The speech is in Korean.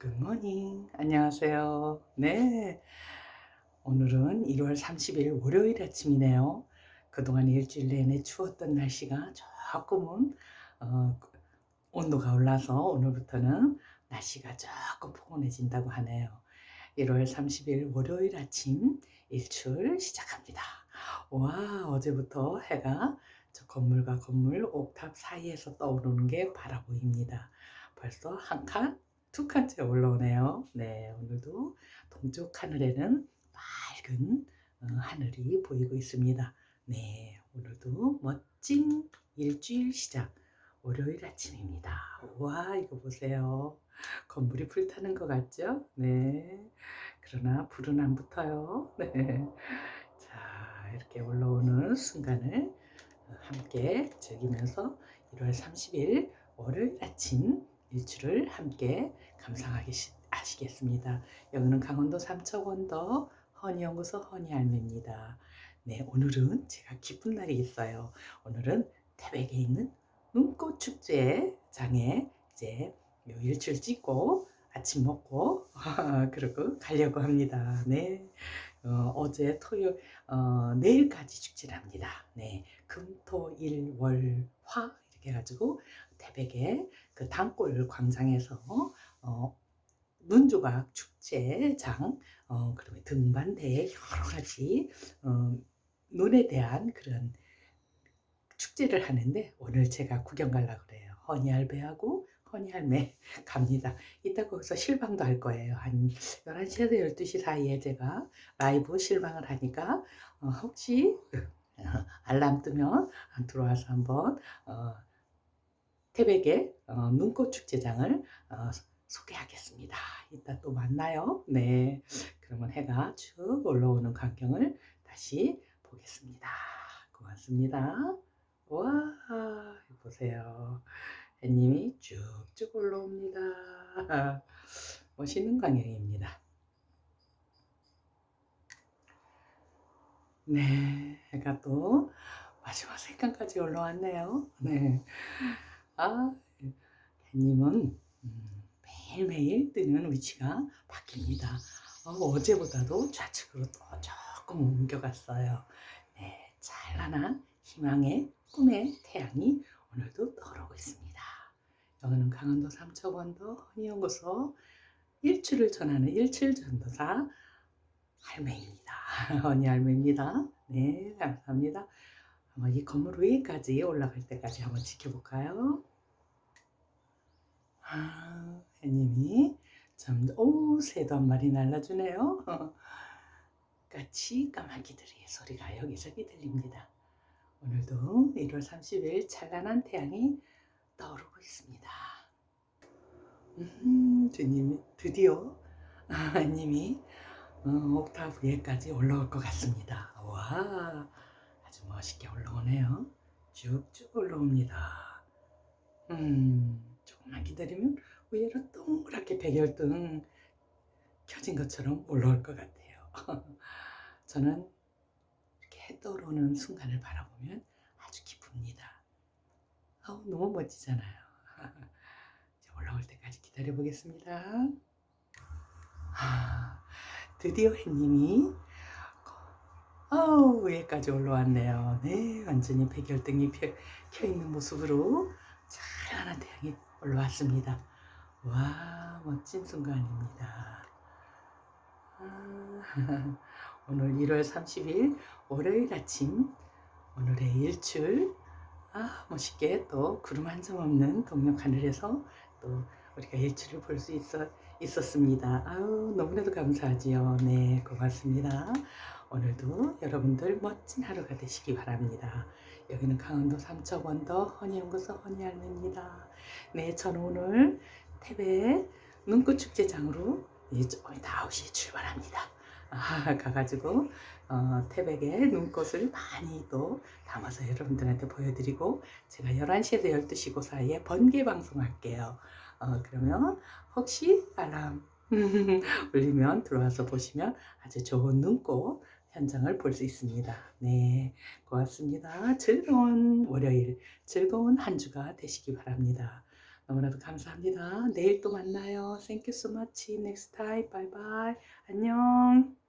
굿모닝. 안녕하세요. 네. 오늘은 1월 30일 월요일 아침이네요. 그동안 일주일 내내 추웠던 날씨가 조금은 어, 온도가 올라서 오늘부터는 날씨가 조금 포근해진다고 하네요. 1월 30일 월요일 아침 일출 시작합니다. 와, 어제부터 해가 저 건물과 건물 옥탑 사이에서 떠오르는 게 바라 보입니다. 벌써 한 칸, 두 칸째 올라오네요. 네, 오늘도 동쪽 하늘에는 맑은 어, 하늘이 보이고 있습니다. 네, 오늘도 멋진 일주일 시작 월요일 아침입니다. 와, 이거 보세요. 건물이 불타는 것 같죠? 네. 그러나 불은 안 붙어요. 네. 자, 이렇게 올라오는 순간을 어, 함께 즐기면서 1월 30일 월요일 아침 일출을 함께 감상하시겠습니다. 여기는 강원도 삼척원더 허니연구소 허니알매입니다. 네, 오늘은 제가 기쁜 날이 있어요. 오늘은 태백에 있는 눈꽃 축제장에 이제 요 일출 찍고 아침 먹고 그러고 가려고 합니다. 네. 어, 제 토요일 어, 내일까지 축제랍니다. 네. 금, 토, 일, 월, 화 이렇게 해가지고 태백의 그 단골 광장에서 어, 눈조각 축제장 어, 그러면 등반대에 여러 가지 어, 눈에 대한 그런 축제를 하는데 오늘 제가 구경 가려고 그래요. 허니할배하고 허니할매 갑니다. 이따 거기서 실방도 할 거예요. 한 11시에서 12시 사이에 제가 라이브 실방을 하니까 어, 혹시 알람 뜨면 들어와서 한번 어, 태백의 어, 눈꽃 축제장을 어, 소개하겠습니다. 이따 또 만나요. 네. 그러면 해가 쭉 올라오는 광경을 다시 보겠습니다. 고맙습니다. 와, 보세요. 해님이 쭉쭉 올라옵니다. 멋있는 광경입니다. 네, 해가 또 마지막 색깔까지 올라왔네요. 네. 아, 해님은 음, 매일매일 뜨는 위치가 바뀝니다. 어, 제보다도 좌측으로 또 조금 옮겨갔어요. 네, 찬란한 희망의 꿈의 태양이 오늘도 떠오르고 있습니다. 여기는 강원도 삼척원도 허니연구소 일출을 전하는 일출전도사 할매입니다. 허니 할매입니다. 네, 감사합니다. 한번 이 건물 위에까지 올라갈 때까지 한번 지켜볼까요? 아, 해님이 참, 오, 새도 한 마리 날라주네요. 까치 까마귀들의 소리가 여기저기 들립니다. 오늘도 1월 30일 찬란한 태양이 떠오르고 있습니다. 음, 주님이 드디어 하님이 어, 옥타브 위에까지 올라올 것 같습니다. 와, 아주 멋있게 올라오네요. 쭉쭉 올라옵니다. 음. 조금만 기다리면 위로 동그랗게 백열등 켜진 것처럼 올라올 것 같아요. 저는 이렇게 해 떠오르는 순간을 바라보면 아주 기쁩니다. 아우, 너무 멋지잖아요. 올라올 때까지 기다려 보겠습니다. 아, 드디어 해님이 아우 위에까지 올라왔네요. 네, 완전히 백열등이 켜 있는 모습으로 찬란한 태양이 올라왔습니다. 와, 멋진 순간입니다. 아, 오늘 1월 30일 월요일 아침 오늘의 일출 아, 멋있게 또 구름 한 점 없는 동력 하늘에서 또 우리가 일출을 볼 수 있었습니다. 아유, 너무나도 감사하지요. 네, 고맙습니다. 오늘도 여러분들 멋진 하루가 되시기 바랍니다. 여기는 강원도 삼척원더 허니연구소 허니할매입니다. 네, 저는 오늘 태백 눈꽃축제장으로 이제 9시에 출발합니다. 아, 가가지고 어, 태백의 눈꽃을 많이 또 담아서 여러분들한테 보여드리고 제가 11시에서 12시 그 사이에 번개 방송할게요. 어, 그러면 혹시 알람 울리면 들어와서 보시면 아주 좋은 눈꽃 현장을 볼 수 있습니다. 네, 고맙습니다. 즐거운 월요일, 즐거운 한 주가 되시기 바랍니다. 너무나도 감사합니다. 내일 또 만나요. Thank you so much. Next time. Bye bye. 안녕.